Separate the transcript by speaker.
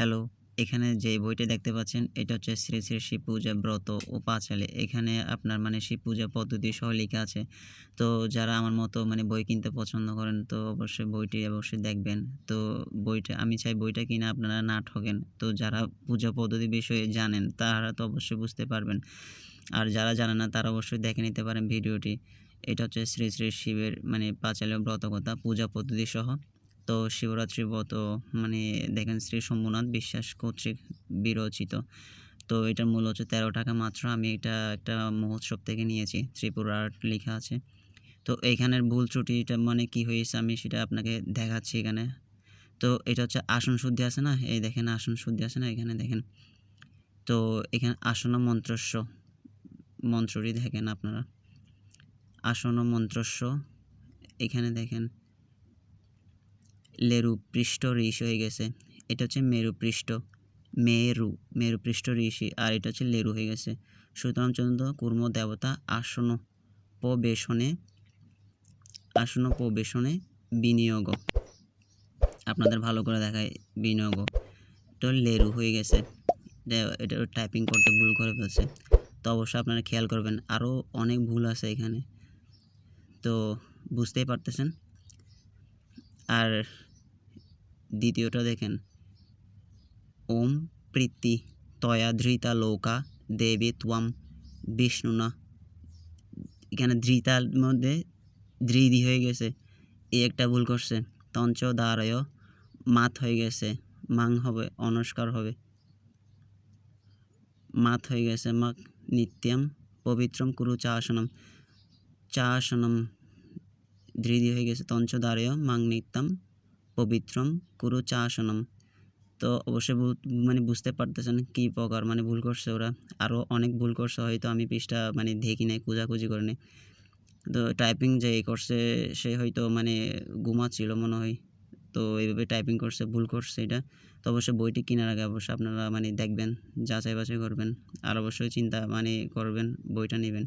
Speaker 1: Hello, এখানে যে বইটি দেখতে পাচ্ছেন, এটা হচ্ছে শ্রী শ্রী শিব পূজা ব্রত ও পাঁচালী এখানে আপনার মানে শিব পূজা পদ্ধতি সহ লেখা আছে। তো যারা আমার মতো মানে বই কিনতে পছন্দ করেন, তো অবশ্যই বইটি অবশ্যই দেখবেন। তো বইটা, আমি চাই বইটা কিনে আপনারা না ঠকেন তো যারা পূজা পদ্ধতি বিষয়ে জানেন, তারা তো অবশ্যই বুঝতে পারবেন। আর যারা জানে না, তারা অবশ্যই দেখে নিতে পারেন ভিডিওটি। এটা হচ্ছে শ্রী শ্রী শিবের মানে পাঁচালী ব্রত কথা পূজা পদ্ধতি সহ। তো শিবরাত্রি ব্রত মানে দেখেন শ্রী শম্ভুনাথ বিশ্বাস কর্তৃক বিরচিত। তো এটার মূল্য হচ্ছে তেরো টাকা মাত্র। আমি এটা একটা মহোৎসব থেকে নিয়েছি ত্রিপুরার লেখা আছে। তো এইখানের ভুল ত্রুটিটা মানে কি হয়েছে আমি সেটা আপনাকে দেখাচ্ছি এখানে। তো এটা হচ্ছে আসন শুদ্ধি আছে না? এই দেখেন আসন শুদ্ধি আছে না এখানে দেখেন। তো এখানে আসন মন্ত্রস্ব, মন্ত্রটি দেখেন আপনারা। আসন মন্ত্রস্ব, এখানে দেখেন। লেরু পৃষ্ঠ ঋষ হয়ে গেছে। এটা হচ্ছে মেরু পৃষ্ঠ। মেরু মেরু পৃষ্ঠ ঋষি, আর এটা হচ্ছে লেরু হয়ে গেছে। সুতরাং চন্দ্র কুর্ম দেবতা আসন প্রবেশনে আসন প্রবেশনে বিনিয়োগ। আপনাদের ভালো করে দেখায় বিনিয়োগ। তো লেরু হয়ে গেছে। এটা টাইপিং করতে ভুল করে ফেলছে। তো অবশ্যই আপনারা খেয়াল করবেন আরও অনেক ভুল আছে এখানে। তো বুঝতেই পারতেছেন। আর দ্বিতীয়টা দেখেন। ওম প্রীতি তয়া ধৃতা লোকা দেবী ত্বম বিষ্ণুনা এখানে ধৃতার মধ্যে ধৃদি হয়ে গেছে। এই একটা ভুল করছে। তঞ্চ দ্বারয় মাত হয়ে গেছে। মাং হবে অনস্কার হবে। মাত হয়ে গেছে। মাক নিত্যম পবিত্রম কুরু চা আসনম চা আসনম ধৃদি হয়ে গেছে। তঞ্চ দ্বারয় মাং নিত্যম পবিত্রম কুরু চা আসনম তো অবশ্যই মানে বুঝতে পারতেছেন কী প্রকার মানে ভুল করছে ওরা। আরও অনেক ভুল করছে, হয়তো আমি পৃষ্ঠা মানে দেখি নাই, খোঁজাখুঁজি করে নি তো টাইপিং যে করছে, সে হয়তো মানে ঘুমাচ্ছিল মনে হয়। তো এইভাবে টাইপিং করছে, ভুল করছে এটা। তো অবশ্যই বইটি কেনার আগে অবশ্যই আপনারা মানে দেখবেন যাচাই বাছাই করবেন। আর অবশ্যই চিন্তা মানে করবেন, বইটা নেবেন।